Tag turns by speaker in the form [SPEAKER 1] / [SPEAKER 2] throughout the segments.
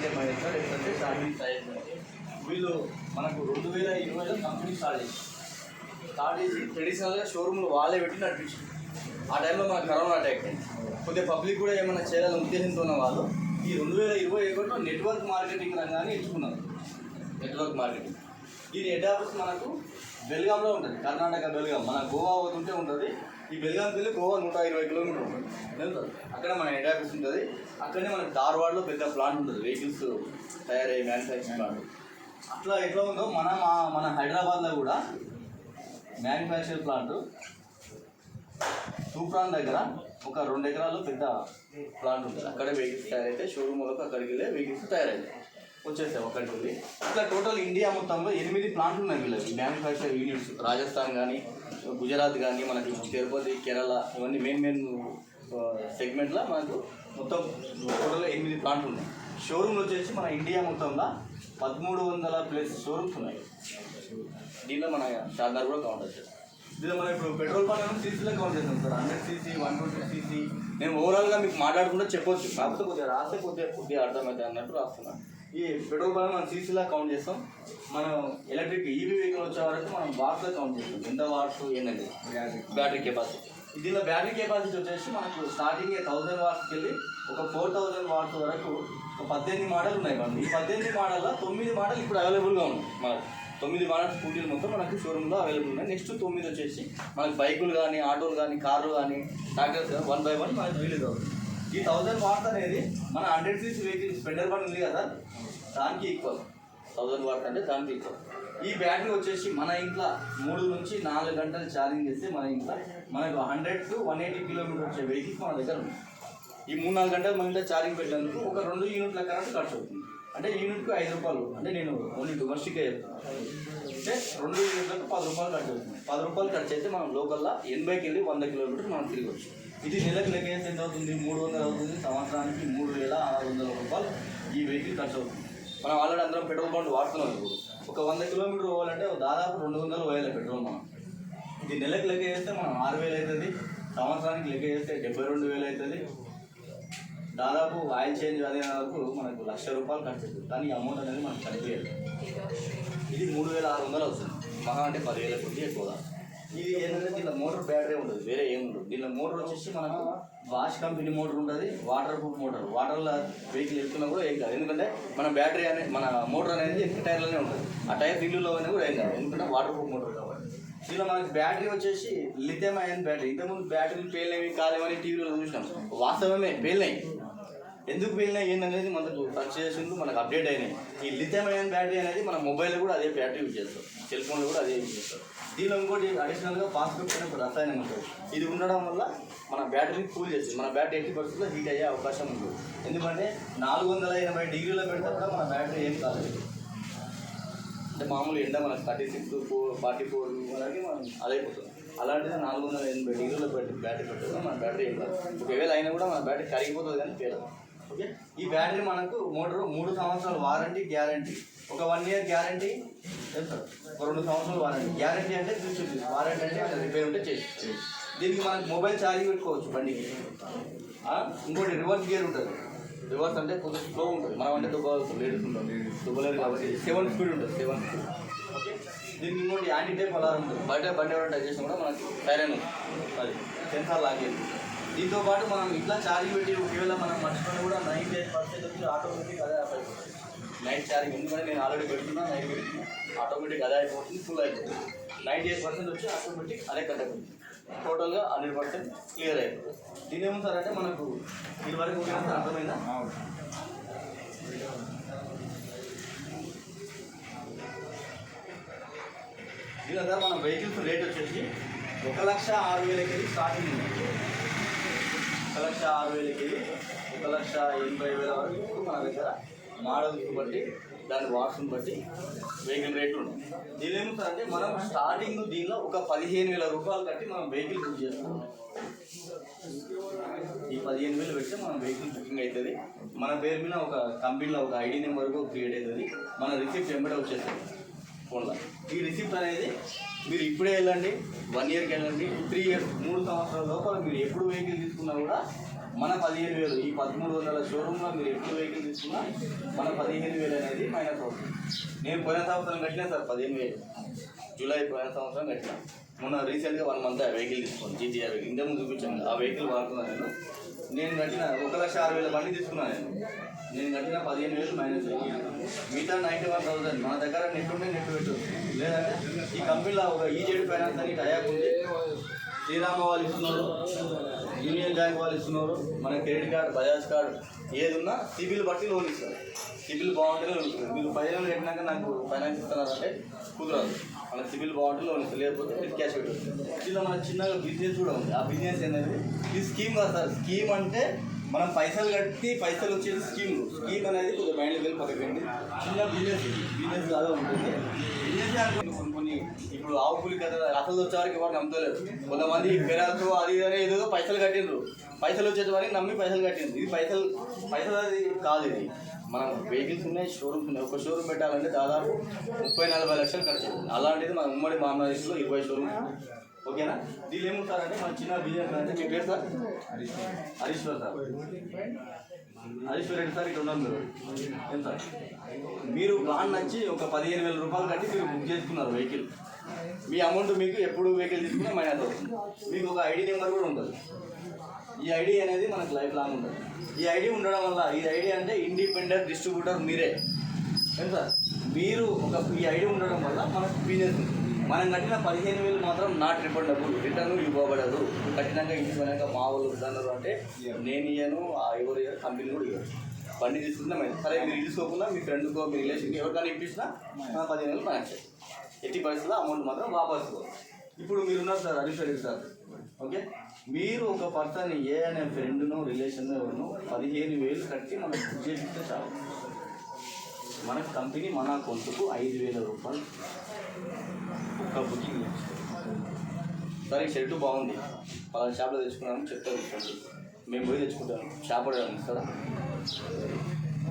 [SPEAKER 1] అంటే మహేంద్ర లేకపోతే షాహిద్ సైజ్ వీళ్ళు మనకు రెండు వేల ఇరవైలో కంపెనీ స్టార్ట్ చేసి స్టార్ట్ చేసి ట్రెడిషనల్గా షోరూమ్లో వాళ్ళే పెట్టి నడిపించారు ఆ టైంలో మన కరోనా అటాక్ అయింది కొద్దిగా పబ్లిక్ కూడా ఏమైనా చేయాలని ఉద్దేశంతో ఉన్న వాళ్ళు ఈ రెండు వేల ఇరవై ఒకటిలో నెట్వర్క్ మార్కెటింగ్ రంగాన్ని ఎంచుకున్నారు. నెట్వర్క్ మార్కెటింగ్ దీని హెడ్ ఆఫీస్ మనకు బెల్గాంలో ఉంటుంది. కర్ణాటక బెల్గాం. మన గోవా పోతుంటే ఉంటుంది. ఈ బెల్గాం వెళ్ళి గోవా నూట ఇరవై కిలోమీటర్ ఉంటుంది. అక్కడ మన హెడ్ ఆఫీస్ ఉంటుంది. అక్కడనే మనకి ధార్వాడలో పెద్ద ప్లాంట్ ఉంటుంది. వెహికల్స్ తయారయ్యే మ్యానుఫ్యాక్చరింగ్ ప్లాంట్ అట్లా ఎట్లా ఉందో మన మా- మన హైదరాబాద్లో కూడా మ్యానుఫ్యాక్చరింగ్ ప్లాంట్ తూప్రాన్ దగ్గర ఒక రెండు ఎకరాలు పెద్ద ప్లాంట్ ఉంటుంది. అక్కడే వెహికల్స్ తయారైతే షోరూమ్ వాళ్ళకి అక్కడికి వెళ్ళి వెహికల్స్ తయారైతాయి వచ్చేసాయి ఒకటి ఉంది ఇట్లా టోటల్ ఇండియా మొత్తంలో ఎనిమిది ప్లాంట్లు ఉన్నాయి వీళ్ళకి. మ్యానుఫ్యాక్చర్ యూనిట్స్ రాజస్థాన్ కానీ గుజరాత్ కానీ మనకి తిరుపతి కేరళ ఇవన్నీ మెయిన్ మెయిన్ సెగ్మెంట్లో మనకు మొత్తం టోటల్ ఎనిమిది ప్లాంట్లు ఉన్నాయి. షోరూమ్లు వచ్చేసి మన ఇండియా మొత్తంలో పదమూడు వందల ప్లస్ షోరూమ్స్ ఉన్నాయి. దీనిలో మన షార్దార్ కూడా కౌంట్ వచ్చేది దీనిలో మనం ఇప్పుడు పెట్రోల్ బంక్ సీసీలో కౌంట్ చేస్తాం sir. Hundred cc one twenty cc నేను ఓవరాల్గా మీకు మాట్లాడకుండా చెప్పొచ్చు. కాకపోతే కొద్దిగా రాస్తే కొద్దిగా కొద్దిగా అర్థమవుతుంది అన్నట్టు రాస్తున్నాను ఈ పెట్రోల్ బంక్ మనం సీసీలా కౌంట్ చేస్తాం. మనం ఎలక్ట్రిక్ ఈవీ వెహికల్ వచ్చే వరకు మనం వాట్స్లో కౌంట్ చేస్తాం. ఎంత వాట్స్ ఏంటంటే బ్యాటరీ కెపాసిటీ దీనిలో బ్యాటరీ కెపాసిటీ వచ్చేసి మనకు స్టార్టింగ్ థౌసండ్ వాట్స్కి వెళ్ళి ఒక ఫోర్ థౌసండ్ వాట్స్ వరకు ఒక పద్దెనిమిది మోడల్ ఉన్నాయి మనకి. ఈ పద్దెనిమిది మోడల్లో తొమ్మిది మోడల్ ఇప్పుడు అవైలబుల్గా ఉన్నాయి మనకు. తొమ్మిది మోడల్ స్కూటీలు మొత్తం మనకి షోరూంలో అవైలబుల్ ఉన్నాయి. నెక్స్ట్ తొమ్మిది వచ్చేసి మనకి బైకులు కానీ ఆటోలు కానీ కార్లు కానీ ట్రాక్టర్స్ వన్ బై వన్ మనకి రిలీజ్ అవుతుంది ఈ థౌసండ్ వాట్స్ అనేది మన హండ్రెడ్ సీసీ వెహికల్ స్పెండర్ బండ్ ఉంది కదా దానికి ఈక్వల్ థౌసండ్ వాట్స్ అంటే దానికి ఈక్వల్ ఈ బ్యాటరీ వచ్చేసి మన ఇంట్లో మూడు నుంచి నాలుగు గంటలు ఛార్జింగ్ చేస్తే మన ఇంట్లో మనకు hundred to one eighty kilometre వచ్చే వెహికల్స్ మన దగ్గర ఉంది ఈ మూడు నాలుగు గంటలు మన ఇంట్లో ఛార్జింగ్ పెట్టేందుకు ఒక రెండు యూనిట్ల కరెంట్ ఖర్చు అవుతుంది. అంటే యూనిట్కు ఐదు రూపాయలు. అంటే నేను ఓన్లీ డొమెస్టిక్గా చెప్తాను అంటే రెండు యూనిట్లకు పది రూపాయలు ఖర్చు అవుతుంది. పది రూపాయలు ఖర్చు అయితే మనం లోకల్లో ఎనభైకి వెళ్ళి వంద కిలోమీటర్ మనం తిరగచ్చు ఇది నెలకు లెక్కేసి ఎంత అవుతుంది? మూడు వందలు అవుతుంది? సంవత్సరానికి మూడు వేల ఆరు వందల రూపాయలు ఈ వెహికల్ ఖర్చు అవుతుంది. మనం ఆల్రెడీ అందరం పెట్రోల్ బంక్ వాడుతున్నాం ఇప్పుడు. ఒక వంద కిలోమీటర్ పోవాలంటే దాదాపు రెండు వందలు పోయాలి పెట్రోల్ మనం ఇది నెలకు లెక్క చేస్తే మనం ఆరు వేలు అవుతుంది. సంవత్సరానికి లెక్క చేస్తే డెబ్బై రెండు వేలు అవుతుంది. దాదాపు ఆయిల్ చేంజ్ అదే వరకు మనకు లక్ష రూపాయలు ఖర్చు అవుతుంది. కానీ అమౌంట్ అనేది మనకు కనిపించదు ఇది మూడు వేల ఆరు వందలు అవుతుంది. మహా అంటే పదివేల కొద్ది ఎక్కువ ఇది ఏంటంటే దీనిలో మోటార్ బ్యాటరీ ఉంటుంది వేరే ఏం ఉండదు. దీనిలో మోటార్ వచ్చేసి మనకు వాష్ కంపెనీ మోటార్ ఉంటుంది వాటర్ ప్రూఫ్ మోటార్. వాటర్లో వెహికల్ వెళ్తున్నా కూడా ఏం కాదు. ఎందుకంటే మన బ్యాటరీ అనేది మన మోటార్ అనేది ఎక్కువ టైర్లోనే ఉంటుంది. ఆ టైర్ ఫిల్లులో అనేది కూడా ఏం కాదు. ఎందుకంటే వాటర్ ప్రూఫ్ మోటార్ కాబట్టి. దీనిలో మనకి బ్యాటరీ వచ్చేసి లిథియం అయన్ బ్యాటరీ. ఇంతకుముందు బ్యాటరీలు పేలినవి కాలేమని టీవీలో చూసినాం. వాస్తవమే పేలినాయి. ఎందుకు వెళ్ళినా ఏందనేది మనకు టచ్ చేసింది మనకు అప్డేట్ అయినాయి. ఈ లిథియం అయన్ బ్యాటరీ అనేది మన మొబైల్లో కూడా అదే బ్యాటరీ యూజ్ చేస్తాం సెల్ ఫోన్లో కూడా అదే యూజ్ చేస్తాం దీనిలో ఇంకోటి అడిషనల్గా ఫాస్ఫేట్ అనే ఒక రసాయనం ఉంటుంది ఇది ఉండడం వల్ల మన బ్యాటరీ కూల్ చేస్తుంది. మన బ్యాటరీ ఎయిటీ పర్సెంట్లో హీట్ అయ్యే అవకాశం ఉంది. ఎందుకంటే నాలుగు వందల ఎనభై డిగ్రీలో పెడితే కూడా మన బ్యాటరీ ఏం కాలేదు అంటే మామూలు ఎండ మనకు thirty six four forty four అలాగే మనం అదైపోతుంది అలాంటిది నాలుగు వందల ఎనభై డిగ్రీలో పెట్టి బ్యాటరీ పెట్టుకుని మన బ్యాటరీ ఏం కాదు. ఒకవేళ అయినా కూడా మన బ్యాటరీ కరిగిపోతుంది కానీ తేలదు ఓకే? ఈ బ్యాటరీ మనకు మోటార్ మూడు సంవత్సరాల వారంటీ గ్యారంటీ. ఒక వన్ ఇయర్ గ్యారంటీ? సార్? ఒక రెండు సంవత్సరాలు వారంటీ. గ్యారంటీ అంటే చూసి వారంటీ అంటే రిపేర్ ఉంటే చేసి దీనికి మనకు మొబైల్ ఛార్జింగ్ పెట్టుకోవచ్చు బండికి. ఇంకోటి రివర్స్ గేర్ ఉంటుంది. రివర్స్ అంటే కొంచెం స్లో ఉంటుంది. మనం అంటే దుబ్బ లేడీస్ ఉంటుంది. దుబ్బలేదు కాబట్టి. సెవెన్ స్పీడ్ ఉంటుంది సెవెన్ స్పీడ్ ఓకే? దీనికి ఇంకోటి యాంటీ టైప్ అలారం ఉంటుంది. బయట బండి ఎవరైనా టచ్ చేసినా కూడా మనకి సైరన్ అది సెన్సార్ లాగేది. దీంతో పాటు మనం ఇట్లా ఛార్జింగ్ పెట్టి ఒకవేళ మనం మర్చిపోయినా కూడా నైన్ ఎయిట్ పర్సెంట్ వచ్చి ఆటోమేటిక్ అదే అయిపోతుంది. నైట్ ఛార్జింగ్ ఎందుకంటే నేను ఆల్రెడీ పెడుతున్నా నైట్ పెడుతున్నా. ఆటోమేటిక్ అదే అయిపోతుంది ఫుల్ అయిపోతుంది. నైంటీ ఎయిట్ పర్సెంట్ వచ్చి ఆటోమేటిక్ అదే కట్ అయిపోతుంది టోటల్గా హండ్రెడ్ పర్సెంట్ క్లియర్ అయిపోతుంది. దీని ఏమో సార్ అంటే మనకు దీని వరకు అర్థమైందా? దీని ద్వారా మన వెహికల్స్ రేట్ వచ్చేసి ఒక లక్ష ఆరు వేలకి స్టార్టింగ్ ఉంది. లక్ష ఆరు వేలకి ఒక లక్ష ఎనభై వేల వరకు మన దగ్గర మోడల్స్ బట్టి దాని వాట్స్ని బట్టి వెహికల్ రేట్ ఉంటుంది దీని ఏమవుతుందంటే మనం స్టార్టింగ్ దీనిలో ఒక పదిహేను వేల రూపాయలు కట్టి మనం వెహికల్ బుక్ చేస్తాం. ఈ పదిహేను వేలు పెడితే మనం వెహికల్ బుకింగ్ అవుతుంది మన పేరు మీద ఒక కంపెనీలో ఒక ఐడి నెంబర్ క్రియేట్ అవుతుంది మన రిసిప్ట్ వెంబడే వచ్చేస్తుంది. ఫోన్లో. ఈ రిసిప్ట్ అనేది మీరు ఇప్పుడే వెళ్ళండి వన్ ఇయర్కి వెళ్ళండి త్రీ ఇయర్స్ మూడు సంవత్సరాల లోపల మీరు ఎప్పుడు వెహికల్ తీసుకున్నా కూడా మన పదిహేను వేలు ఈ పదమూడు వందల షోరూంలో మీరు ఎప్పుడు వెహికల్ తీసుకున్నా మన పదిహేను వేలు అనేది మైనస్ అవుతుంది. నేను పోయిన సంవత్సరం కట్టినా సార్ పదిహేను వేలు. జూలై పోయిన సంవత్సరం కట్టినా. మొన్న రీసెంట్గా వన్ మంత్ ఆ వెహికల్ తీసుకున్నాను జీటీఆర్ వెహికల్. ఇంతకుముందు చూపించాను ఆ వెహికల్ వాడుతున్నాను నేను. నేను కట్టిన ఒక లక్ష ఆరు వేల బండి తీసుకున్నాను నేను. నేను కట్టిన పదిహేను వేలు మైనస్ మిగతా నైంటీ వన్ థౌసండ్ మన దగ్గర నెట్ ఉంటే నెట్ పెట్టు. లేదంటే ఈ కంపెనీలో ఒక ఈజెడ్ ఫైనాన్స్ అని టయాప్ ఉంది. శ్రీరామ వాళ్ళు ఇస్తున్నారు. యూనియన్ బ్యాంక్ వాళ్ళు ఇస్తున్నారు మన క్రెడిట్ కార్డు బజాజ్ కార్డు ఏది ఉన్నా సిబిల్ బట్టి లోన్ ఇస్తారు. సిబిల్ బాగుంటే లోన్ ఇస్తారు. మీరు పదిహేను వేలు కట్టినాక నాకు ఫైనాన్స్ ఇస్తున్నారంటే కుదరదు. మన సిబిల్ బాగుంటే లోన్ ఇస్తారు. లేకపోతే మీరు క్యాష్ పెట్టారు ఇలా మన చిన్నగా బిజినెస్ కూడా ఉంది. ఆ బిజినెస్ ఏంటంటే ఈ స్కీమ్ కాదు సార్. స్కీమ్ అంటే మనం పైసలు కట్టి పైసలు వచ్చేది స్కీమ్. స్కీమ్ అనేది కొంచెం మైండ్ వెళ్ళి పక్కకండి చిన్న బిజినెస్ బిజినెస్ లాగా ఉంటుంది. బిజినెస్ అనుకోండి ఇప్పుడు ఆవు పులి కదా రసలు వచ్చే వరకు ఎవరు నమ్మలేదు కొంతమంది పెరాకు అది అని ఏదో పైసలు కట్టిండ్రు. పైసలు వచ్చేది వరకు నమ్మి పైసలు కట్టిండ్రు. ఇది పైసలు పైసలు అది కాదు ఇది. మనం వెహికల్స్ ఉన్నాయి షోరూమ్స్ ఉన్నాయి. ఒక షోరూమ్ పెట్టాలంటే దాదాపు ముప్పై నలభై లక్షలు ఖర్చు అలాంటిది మన ఉమ్మడి మామరాజ్లో ఇరవై షోరూమ్ ఓకేనా? దీనిలో ఏముంటారంటే మన చిన్న బిజినెస్ అంటే మీ పేరు sir? Harishwar sir. Harishwar Reddy sir ఇక్కడ ఉన్నారు మీరు. ఏం సార్? మీరు ప్లాన్ నచ్చి ఒక పదిహేను వేల రూపాయలు కట్టి మీరు బుక్ చేసుకున్నారు వెహికల్. మీ అమౌంట్ మీకు ఎప్పుడు వెహికల్ తీసుకున్నా మైనస్ అవుతుంది మీకు ఒక ఐడి నెంబర్ కూడా ఉంటుంది. ఈ ఐడి అనేది మనకు లైఫ్ లాంగ్ ఉంటుంది. ఈ ఐడి ఉండడం వల్ల ఈ ఐడి అంటే ఇండిపెండెంట్ డిస్ట్రిబ్యూటర్ మీరే. ఏం సార్? మీరు ఒక ఈ ఐడి ఉండడం వల్ల మనకు బిజినెస్ ఉంటుంది. మనం కట్టిన పదిహేను వేలు మాత్రం నాట్ రిఫండబుల్ రిటర్న్ ఇవ్వబడదు. ఇంటికి పోయినాక మా వాళ్ళు వద్దన్నారు అంటే నేను ఇయ్యను ఆ ఎవరు ఇయ్యరు కంపెనీ కూడా ఇవ్వరు. బండి తీసుకుంటే మేము సరే మీరు తీసుకోకుండా మీ ఫ్రెండ్కో మీ రిలేషన్కి ఎవరికైనా ఇప్పించినా మన పదిహేను వేలు చేయాలి ఎట్టి పరిస్థితుల్లో అమౌంట్ మాత్రం వాపస్. ఇప్పుడు మీరు ఉన్నారు సార్ హరీష్ సార్. ఓకే? మీరు ఒక పర్సన్ ఏ అనే ఫ్రెండ్ను రిలేషన్ ఎవరిను పదిహేను వేలు కట్టి మనం బుక్ చేపిస్తే చాలు. మన కంపెనీ మన అకౌంట్కు ఐదు వేల రూపాయలు. ఒక్క బుకింగ్ సరే ఈ షర్టు బాగుంది. పలానా షాప్లో తెచ్చుకున్నాను చెప్తాను షర్టు మేము పోయి తెచ్చుకుంటాం. షాప్ ఇస్తారా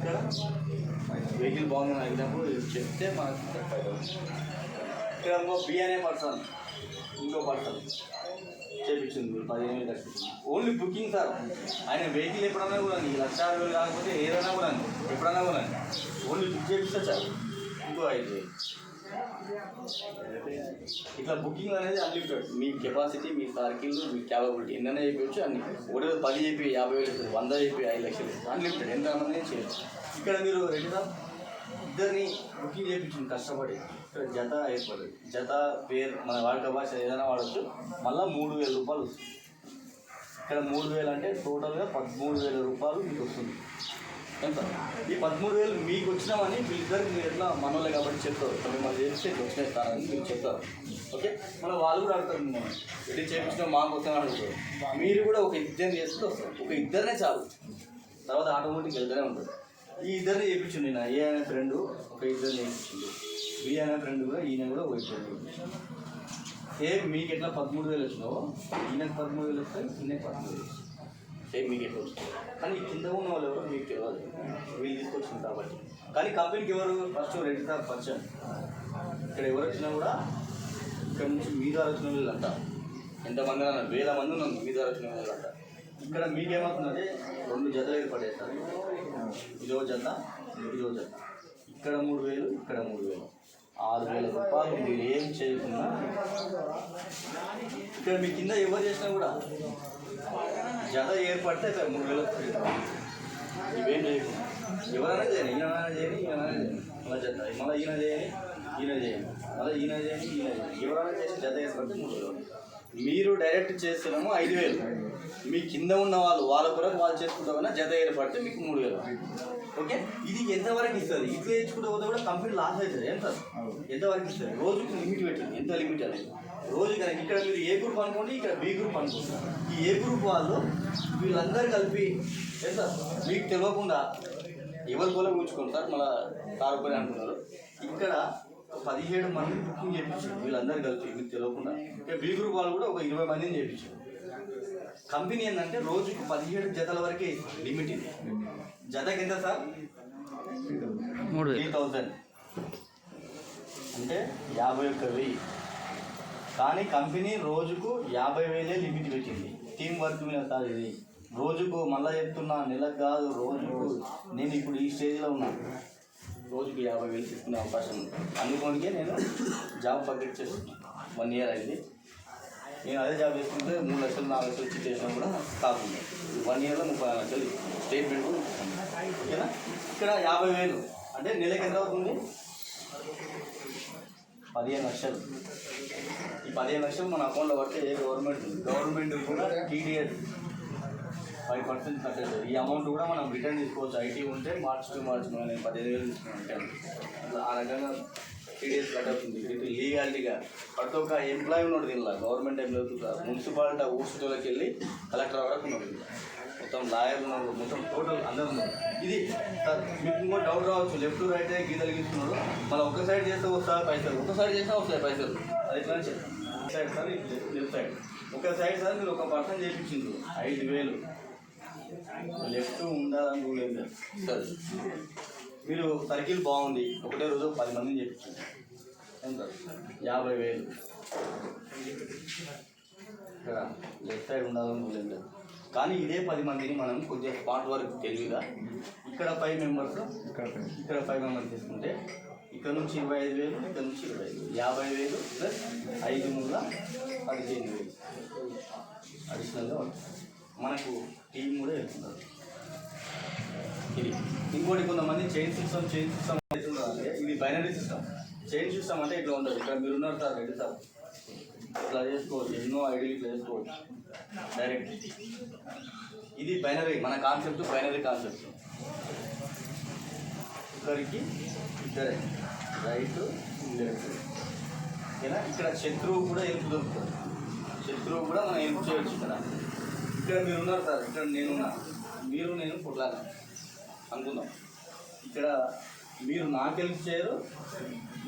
[SPEAKER 1] కదా. వెహికల్ బాగుందని అడిగినప్పుడు చెప్తే మనకు ఇక్కడ ఇంకో బి అనే పర్సన్ ఇంకో పర్సన్ చేపించింది. పదిహేను వేలు కట్టించింది ఓన్లీ బుకింగ్ సార్. ఆయన వెహికల్ ఎప్పుడన్నా కూడా లక్ష అరవై వేలు కాకపోతే ఏదైనా కూడా ఎప్పుడన్నా కూడా ఓన్లీ బుక్ చేపిస్తే సార్. ఇంకో ఐదు వేలు. ఇట్లా బుకింగ్ అనేది అన్లిమిటెడ్ మీ కెపాసిటీ మీ సర్కిల్ మీ క్యాపబిలిటీ ఎన్నైనా చెప్పవచ్చు అన్ని ఒకటి పది చెప్పి యాభై వేలు ఇస్తుంది వంద చెప్పి ఐదు లక్షలు ఇస్తుంది అన్లిమిటెడ్ ఎంతమంది చేయొచ్చు ఇక్కడ మీరు రెండు సార్ ఇద్దరిని బుకింగ్ చేయించింది కష్టపడి ఇక్కడ జత ఏర్పడింది జత పేరు మన వాడుక భాష ఏదైనా వాడచ్చు. మళ్ళీ మూడు వేల రూపాయలు వస్తుంది. ఇక్కడ మూడు వేలు అంటే టోటల్గా పదమూడు వేల రూపాయలు మీకు వస్తుంది. ఎంత ఈ పదమూడు వేలు మీకు వచ్చినామని వీళ్ళిద్దరికి మీరు ఎట్లా మనోళ్ళే కాబట్టి చెప్తారు. ఇప్పుడు మిమ్మల్ని చేస్తే ఇట్లా వచ్చినాయి సార్ అని మీరు చెప్తారు. ఓకే? మన వాళ్ళు కూడా అడుగుతారు మిమ్మల్ని. ఎట్టి చేయించిన మాకు వస్తామని అడుగుతారు. మీరు కూడా ఒక ఇద్దరిని చేస్తే వస్తారు. ఒక ఇద్దరినే చాలు. తర్వాత ఆటోమేటిక్ వెళ్తూనే ఉంటుంది. ఈ ఇద్దరిని చేయించండి నా ఏ అనే ఫ్రెండ్ ఒక ఇద్దరిని చేయించండి బి అనే ఫ్రెండ్ కూడా ఈయన కూడా ఒక ఇద్దరు సేమ్ మీకు ఎట్లా పదమూడు వేలు వచ్చినావో ఈయనకు పదమూడు వేలు వస్తాయి ఈయనకు పదమూడు వేలు వస్తాయి. సేమ్ మీకు ఎట్లా వస్తుంది కానీ కింద ఉన్న వాళ్ళు ఎవరు మీకు తెలియదు వీళ్ళు తీసుకొచ్చింది కాబట్టి. కానీ కంపెనీకి ఎవరు? ఫస్ట్ రెడ్డి సార్ పరిచయం ఇక్కడ ఎవరు వచ్చినా కూడా ఇక్కడ నుంచి మీ ద్వారా వచ్చిన అంట ఎంతమంది అన్న? వేల మంది ఉన్నాం మీ ద్వారా వచ్చిన అంట ఇక్కడ మీకేమవుతుందంటే రెండు జతలు ఏర్పడేస్తారు. ఇదో జత ఇదో జత. ఇక్కడ మూడు వేలు ఇక్కడ మూడు వేలు. ఆరు వేల రూపాయలు మీరు ఏం చేయకుండా ఇక్కడ మీ కింద ఎవరు చేసినా కూడా జత ఏర్పడితే మూడు వేలు వస్తుంది. ఇవేం చేయకుండా ఎవరైనా చేయని ఈయన చేయని ఈయన చేయని. మళ్ళీ జత మళ్ళీ ఈయన చేయని ఈయన చేయని. మళ్ళీ ఈయన చేయని ఈయన చేయని. ఎవరైనా చేసి జత ఏర్పడితే మూడు వేలు మీరు డైరెక్ట్ చేస్తున్నాము ఐదు వేలు. మీ కింద ఉన్న వాళ్ళు వాళ్ళ కొరకు వాళ్ళు చేసుకుంటామన్నా జత ఏర్పడితే మీకు మూడు వేలు ఓకే? ఇది ఎంతవరకు ఇస్తుంది? ఇట్లా తెచ్చుకుంటే పోతే కూడా కంపెనీ లాస్ అవుతుంది. ఎంత ఎంతవరకు ఇస్తుంది? రోజుకి లిమిట్ పెట్టింది ఎంత లిమిట్ అనేది? రోజు కనుక ఇక్కడ మీరు ఏ గ్రూప్ అనుకోండి ఇక్కడ బి గ్రూప్ అనుకోండి ఈ ఏ గ్రూప్ వాళ్ళు వీళ్ళందరూ కలిపి ఎంత మీకు తెలియకుండా ఎవరి కూడా సార్ మళ్ళీ తారపని అంటున్నారు ఇక్కడ పదిహేడు మంది బుకింగ్ చేయించారు వీళ్ళందరూ కలిపి మీకు తెలియకుండా. ఇక బి గ్రూప్ వాళ్ళు కూడా ఒక ఇరవై మందిని చేయించారు కంపెనీ ఏంటంటే రోజుకు పదిహేడు జతల వరకే లిమిట్ ఇది. జతకి ఎంత సార్?
[SPEAKER 2] మూడు
[SPEAKER 1] త్రీ థౌజండ్. అంటే యాభై ఒక్క వెయ్యి. కానీ కంపెనీ రోజుకు యాభై వేలే లిమిట్ పెట్టింది. టీం వర్క్ మీద సార్ ఇది. రోజుకు మళ్ళా చెప్తున్నా నెలకు కాదు రోజుకు నేను ఇప్పుడు ఈ స్టేజ్లో ఉన్నా. రోజుకు యాభై వేలు తీసుకునే అవకాశం ఉంది. అందుకోనికే నేను జాబ్ పకెట్ చేస్తున్నా. వన్ ఇయర్ అయింది. నేను అదే జాబ్ చేసుకుంటే మూడు లక్షలు నాలుగు లక్షలు వచ్చి చేసినా కూడా కాకుండా వన్ ఇయర్లో ముప్పై లక్షలు స్టేట్మెంట్ కూడా ఓకేనా? ఇక్కడ యాభై వేలు. అంటే నెలకి ఎంత అవుతుంది? పదిహేను లక్షలు. ఈ పదిహేను లక్షలు మన అకౌంట్లో పడితే ఏ గవర్నమెంట్ గవర్నమెంట్ కూడా టీడీఎస్ ఫైవ్ పర్సెంట్ కట్టేది ఈ అమౌంట్ కూడా మనం రిటర్న్ తీసుకోవచ్చు. ఐటీ ఉంటే మార్చ్ టు మార్చ్ మనం పదిహేను వేలు తీసుకున్నాం అట్లా ఆ రకంగా టీడీఎస్ కట్టవుతుంది ఇటు లీగాలిటీగా ప్రతి ఒక్క ఎంప్లాయీ ఉన్నాడు దీనిలో. గవర్నమెంట్ ఎంప్లాయీ మున్సిపాలిటీ ఊసులోకి వెళ్ళి కలెక్టర్ వరకు ఉన్నాడు మొత్తం లాయర్లు ఉన్నారు. మొత్తం టోటల్ అందరూ ఉన్నారు. ఇది సార్ మీకు ఇంకో డౌట్ రావచ్చు. లెఫ్ట్ రైట్ గీతలు గీస్తున్నాడు మళ్ళీ ఒక సైడ్ చేస్తే వస్తాయి పైసలు? ఒక సైడ్ చేస్తే వస్తాయి పైసలు? అది ఎట్లా సైడ్ సార్ లెఫ్ట్ సైడ్ ఒక సైడ్ సార్ మీరు ఒక పర్సన్ చేయించిండ్రు ఐదు వేలు. లెఫ్ట్ ఉండాలని రూల్ ఏం లేదు. సార్. మీరు సర్కిల్ బాగుంది ఒకటే రోజు పది మందిని ఎంత? యాభై వేలు. ఇక్కడ లెఫ్ట్ సైడ్ ఉండాలని రూల్ లేదు కానీ ఇదే పది మందిని మనం కొద్దిగా స్పాట్ వర్క్ తెలివిగా ఇక్కడ ఫైవ్ మెంబర్స్ ఇక్కడ ఫైవ్ మెంబర్స్ తీసుకుంటే ఇక్కడ నుంచి ఇరవై ఐదు వేలు ఇక్కడ నుంచి ఇరవై ఐదు. యాభై వేలు ప్లస్ ఐదు మూల పదిహేను వేలు. అడిషనల్గా మనకు టీం కూడా వెళ్తున్నారు ఇది ఇంకోటి కొంతమంది చైన్ సిస్టమ్ చైన్ సిస్టమ్ అంటే ఇది బైనరీ సిస్టమ్ చైన్ సిస్టమ్ అంటే ఇట్లా ఉంటుంది. ఇక్కడ మీరు ఉన్నారు సార్ రెడ్డి సార్. ఇట్లా చేసుకోవచ్చు. ఎన్నో ఐడియలు ఇట్లా చేసుకోవచ్చు. డైరెక్ట్ ఇది బైనరీ మన కాన్సెప్ట్ బైనరీ కాన్సెప్ట్ ఇక్కడికి ఇద్దరే రైట్ లెఫ్ట్ ఓకేనా? ఇక్కడ శత్రువు కూడా ఎంపు దొరుకుతుంది. శత్రువు కూడా మనం ఎంపు చేయొచ్చు ఇక్కడ. ఇక్కడ మీరు ఉన్నారు సార్. ఇక్కడ నేనున్నా మీరు నేను కొట్లాగా అనుకుందాం. ఇక్కడ మీరు నాకు హెల్ప్ చేయరు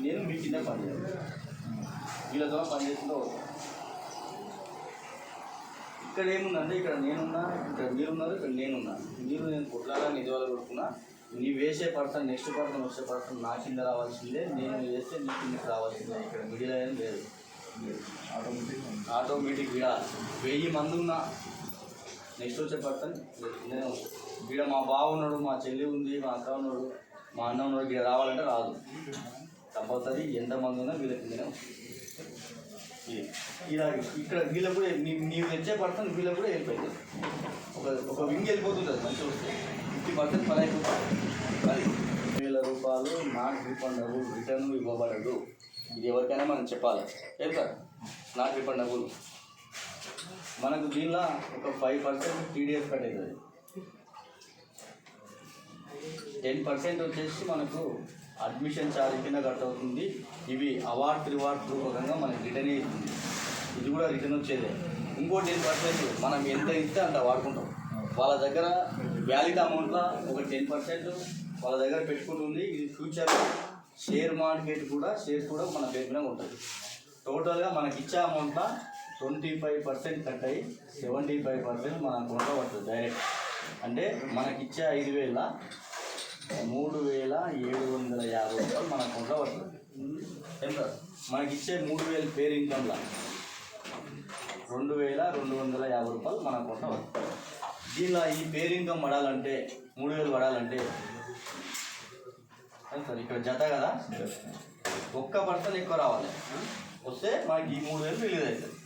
[SPEAKER 1] నేను మీ కింద పని చేయాలి వీళ్ళతో పని చేస్తుందో ఇక్కడ ఏముందంటే ఇక్కడ నేనున్నా ఇక్కడ మీరున్నారు ఇక్కడ నేనున్నా. మీరు నేను కొట్లాగా నిజవాళ్ళు కొడుకున్నా నీ వేసే పర్సన్ నెక్స్ట్ పర్సన్ వచ్చే పర్సన్ నా కింద రావాల్సిందే నేను వేస్తే నీ కిందకి రావాల్సిందే. ఇక్కడ మిడిల్ ఏం లేదు. ఆటోమేటిక్ వీడ వెయ్యి మంది ఉన్నా నెక్స్ట్ వచ్చే పర్సన్ కిందనే ఉంటుంది వీడ మా బావ ఉన్నాడు మా చెల్లి ఉంది మా అక్క ఉన్నాడు మా అన్న ఉన్నాడు వీడ రావాలంటే రాదు. కంపల్సరీ ఎంతమంది ఉన్నా వీళ్ళ కిందనే ఇలా ఇక్కడ వీళ్ళకు కూడా నీవు తెచ్చే పర్సన్ వీళ్ళకు కూడా వెళ్ళిపోయింది. ఒక ఒక వింగ్ వెళ్ళిపోతుంటుంది మంచి వస్తే. ఫిఫ్టీ పర్సెంట్ పని అయిపోతుంది. వేల రూపాయలు నాట్ రిఫండబుల్ రిటర్న్ ఇవ్వబడదు ఇది ఎవరికైనా మనం చెప్పాలి. ఏం సార్? నాట్ రిఫండబుల్ మనకు దీనిలో ఒక ఫైవ్ పర్సెంట్ టీడీఎస్ కట్ అవుతుంది టెన్ పర్సెంట్ వచ్చేసి మనకు అడ్మిషన్ ఛార్జ్ కింద కట్ అవుతుంది ఇవి అవార్డ్ రివార్డ్ రూపకంగా మనకి రిటర్న్ అవుతుంది ఇది కూడా రిటర్న్ వచ్చేదే. ఇంకో టెన్ పర్సెంట్ మనం ఎంత ఇస్తే అంత వాడుకుంటాం. వాళ్ళ దగ్గర వ్యాలిడ్ అమౌంట్లో ఒక టెన్ పర్సెంట్ వాళ్ళ దగ్గర పెట్టుకుంటుంది. ఇది ఫ్యూచర్లో షేర్ మార్కెట్ కూడా షేర్ కూడా మన పేరు ఉంటుంది. టోటల్గా మనకి ఇచ్చే అమౌంట్లో ట్వంటీ ఫైవ్ పర్సెంట్ కట్ అయ్యి సెవెంటీ ఫైవ్ పర్సెంట్ మన అకౌంట్లో పడుతుంది డైరెక్ట్. అంటే మనకిచ్చే ఐదు వేల మూడు వేల ఏడు వందల యాభై రూపాయలు మన అకౌంట్లో పడుతుంది. ఎంత మనకి ఇచ్చే మూడు వేల పేరు ఇన్కమ్లా రెండు వేల రెండు వందల యాభై రూపాయలు మన అకౌంట్లో పడుతుంది. దీనిలో ఈ పేరు ఇన్కమ్ పడాలంటే మూడు వేలు పడాలంటే సార్ ఇక్కడ జత కదా? ఒక్క పర్సన్ ఎక్కువ రావాలి. వస్తే మనకి ఈ మూడు వేలు రిలీజ్ అవుతుంది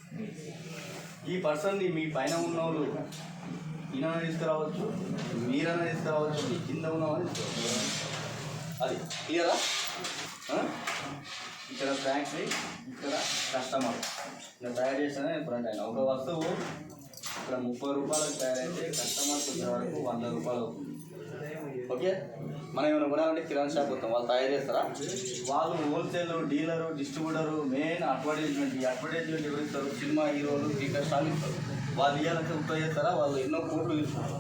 [SPEAKER 1] ఈ పర్సన్ మీ పైన ఉన్న వాళ్ళు ఈయన తీసుకురావచ్చు మీరైనా తీసుకురావచ్చు మీ కింద ఉన్న వాళ్ళు అది క్లియరా? ఇక్కడ ఫ్యాక్టరీ ఇక్కడ కస్టమర్ ఇక్కడ తయారు చేసిన ఫ్రంట్ ఆయన. ఒక వస్తువు ఇక్కడ ముప్పై రూపాయలకు తయారైతే కస్టమర్కి వచ్చే వరకు వంద రూపాయలు అవుతుంది. ఓకే? మనం ఏమైనా కొనాలంటే కిరాణా షాప్ వస్తాం. వాళ్ళు తయారు చేస్తారా? వాళ్ళు wholesale dealer distributor main advertisement ఈ అడ్వర్టైజ్మెంట్ ఎవరు ఇస్తారు? సినిమా హీరోలు క్రికెట్ స్టార్లు ఇస్తారు. వాళ్ళు ఇవ్వాలంటే ఉత్తరం చేస్తారా? వాళ్ళు ఎన్నో కోట్లు తీసుకుంటారు.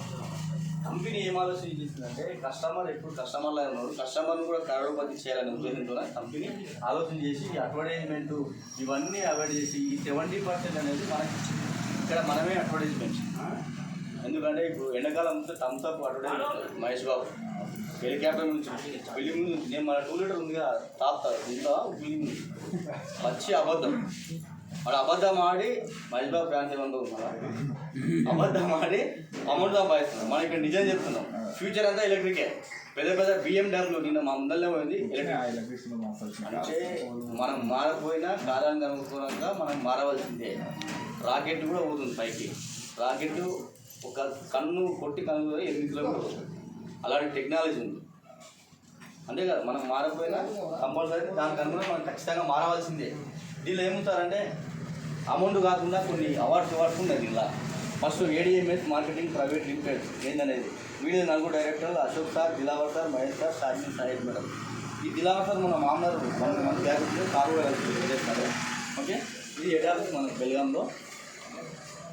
[SPEAKER 1] కంపెనీ ఏం ఆలోచన చేసిందంటే కస్టమర్ ఎప్పుడు కస్టమర్లో ఉన్నారు కస్టమర్ని కూడా కరోడపతి చేయాలనే ఉద్దేశంతో కంపెనీ ఆలోచన చేసి అడ్వర్టైజ్మెంట్ ఇవన్నీ అవాయిడ్ చేసి ఈ సెవెంటీ పర్సెంట్ అనేది మనకి ఇక్కడ మనమే అడ్వర్టైజ్మెంట్ ఎందుకంటే ఇప్పుడు ఎండాకాలం అంతా thums up advertisement Mahesh Babu helicopter నుంచి ఫిలిం నేను మన టూ లీటర్ ఉంది కదా తాత ఇంత ఫిలిం ఉంది అబద్ధం. వాడు అబద్ధం ఆడి బాబు ఫ్యాన్స్ ఏమనుకో అబద్ధం ఆడి అమౌంట్ సంపాదిస్తున్నాం మనం ఇక్కడ నిజం చెప్తున్నాం. ఫ్యూచర్ అంతా ఎలక్ట్రికే. పెద్ద పెద్ద బిఎండబ్ల్యూ నిన్న మా ముందరనే పోయింది. అంటే మనం మారపోయినా కాలానికి అనుకూలంగా మనం మారవలసిందే. రాకెట్ కూడా పోతుంది పైకి. రాకెట్ ఒక కన్ను కొట్టి కన్ను ఎనిమిది కిలోమీటర్లు. అలాంటి టెక్నాలజీ ఉంది. అంతే కదా మనం మారకపోయినా కంపల్సరీ దానికి అనుగుణంగా మనం ఖచ్చితంగా మారవలసిందే. దీనిలో ఏముంటారంటే అమౌంట్ కాకుండా కొన్ని అవార్డ్స్ అవార్డ్స్ ఉన్నాయి దీనిలో. First ADMS marketing private limited ఏందనేది. వీడియో నలుగురు director Ashok sir Dilawar sir Mahesh sir Shaji Syed madam. ఈ దిలావర్ సార్ మన మామూలు మన మన బ్యాగ్ కారు చేస్తారు. ఓకే? ఇది హెడ్ మన బెల్గాంలో.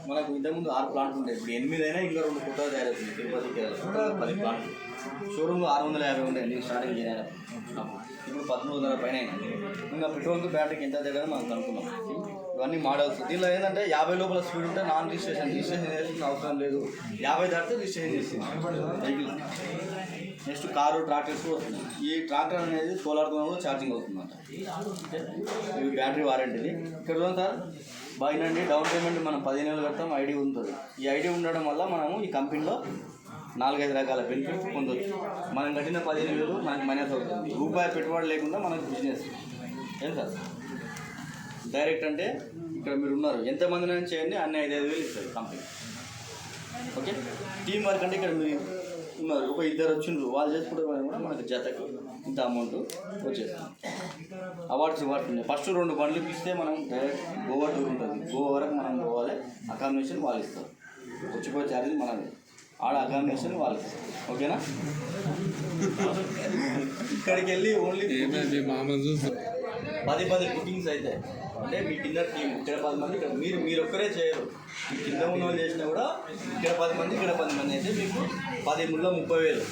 [SPEAKER 1] మనకు ఇంతకుముందు ఆరు ప్లాంట్లు ఉంటాయి. ఇప్పుడు ఎనిమిది అయినా ఇంకా రెండు కుట్ర తయారవుతుంది తిరుపతికి పది ప్లాంట్లు. షోరూమ్లో ఆరు వందల యాభై ఉంటాయి. నేను స్టార్టింగ్ చేయాలి ఇప్పుడు పదమూడు వందల పైన ఇంకా పెట్రోల్కి బ్యాటరీకి ఎంత తేడా మనం కనుక్కున్నాం ఇవన్నీ మోడల్స్ దీనిలో ఏంటంటే యాభై లోపల స్పీడ్ ఉంటే నాన్ రిజిస్ట్రేషన్ రిజిస్ట్రేషన్ చేసిన అవసరం లేదు. యాభై దాటితే రిజిస్ట్రేషన్ చేసింది వెహికల్ నెక్స్ట్ కారు ట్రాక్టర్స్ వస్తుంది ఈ ట్రాక్టర్ అనేది సోలార్తో కూడా ఛార్జింగ్ అవుతుందంట. ఇవి బ్యాటరీ వారంటీది ఇక్కడ చూడండి సార్ బాయినండి డౌన్ పేమెంట్ మనం పదిహేను వేలు కడతాం ఐడి ఉంటుంది. ఈ ఐడి ఉండడం వల్ల మనము ఈ కంపెనీలో నాలుగైదు రకాల బెనిఫిట్స్ పొందొచ్చు. మనం కట్టిన పదిహేను వేలు మనకి మైనస్ అవుతుంది. రూపాయి పెట్టుబడి లేకుండా మనకు బిజినెస్ ఏం సార్? డైరెక్ట్ అంటే ఇక్కడ మీరు ఉన్నారు. ఎంతమంది చేయండి అన్ని ఐదు ఐదు వేలు ఇస్తారు కంపెనీ ఓకే? టీం వర్క్ అంటే ఇక్కడ మీరు ఉన్నారు. ఒక ఇద్దరు వచ్చిండ్రు. వాళ్ళు చేసుకుంటే కూడా మనకు జతకు ఇంత అమౌంట్ వచ్చేస్తుంది. అవార్డ్స్ ఇవార్డ్స్ ఉన్నాయి. ఫస్ట్ రెండు బండ్లు ఇస్తే మనం డైరెక్ట్ గోవా టూర్ ఉంటుంది. గోవా వరకు మనం పోవాలి. అకామిడేషన్ వాళ్ళు ఇస్తారు. వచ్చిపోయే ఛార్జెస్ మనది. ఆడ అకామిడేషన్ వాళ్ళు ఇస్తారు. ఓకేనా? ఇక్కడికి వెళ్ళి ఓన్లీ పది పది బుకింగ్స్ అయితే. అంటే మీ కింద టీం ఇక్కడ పది మంది ఇక్కడ మీరు మీరు ఒక్కరే చేయరు. మీ కింద ఉన్న వాళ్ళు చేసినా కూడా ఇక్కడ పది మంది ఇక్కడ పది మంది అయితే మీకు పది ముళ్ళ ముప్పై వేలు.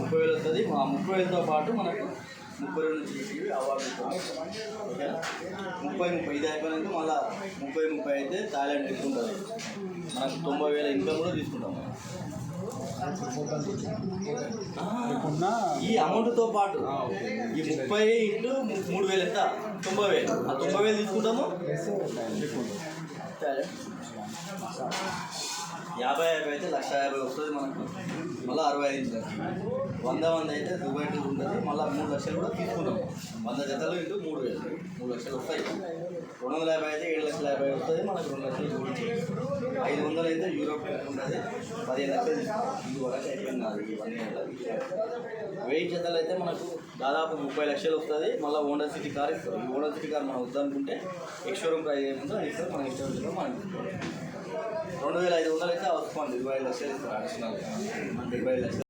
[SPEAKER 1] ముప్పై వేలు వస్తుంది. మా ముప్పై వేలతో పాటు మనకు ముప్పై రెండు నుంచి అవార్డు ఓకేనా? ముప్పై ముప్పై. ఇది అయిపోయినాక మళ్ళీ ముప్పై ముప్పై అయితే థాయిలాండ్ తీసుకుంటారు మనకు తొంభై వేల ఇన్కమ్ కూడా తీసుకుంటాం మనం. ఈ అమౌంట్తో పాటు ఈ ముప్పై ఇంటూ మూడు వేలు ఎంత? తొంభై వేలు. ఆ తొంభై వేలు తీసుకుంటాము? యాభై యాభై అయితే లక్ష యాభై వస్తుంది మనకు. మళ్ళీ అరవై ఐదు లక్షలు. వంద వంద అయితే దుబాయ్ ఉంటుంది. మళ్ళీ మూడు లక్షలు కూడా తీసుకుంటాం వంద జతలు ఇంటూ మూడు వేలు. మూడు లక్షలు వస్తాయి. రెండు వందల యాభై అయితే ఏడు లక్షల యాభై వస్తుంది. మనకు రెండు లక్షలు చూపించి ఐదు వందలు అయితే యూరోప్ ఉంటుంది. పదిహేను లక్షలు ఇది వరకు అయిపోయింది ఇవన్నీ వెయ్యి జతలు అయితే మనకు దాదాపు ముప్పై లక్షలు వస్తుంది. మళ్ళీ హోండా సిటీ కార్ ఇస్తారు. ఈ సిటీ కార్ మనం వద్దనుకుంటే ఎక్స్షోరూమ్ ప్రైస్ ఏముందో అది ఇస్తారు. మనం ఇష్టం మనం రెండు వేల ఐదు వందలు అయితే వస్తుంది. ఇరవై ఐదు లక్షలు ఇస్తారు. అడిషనల్ ఇరవై ఐదు లక్షలు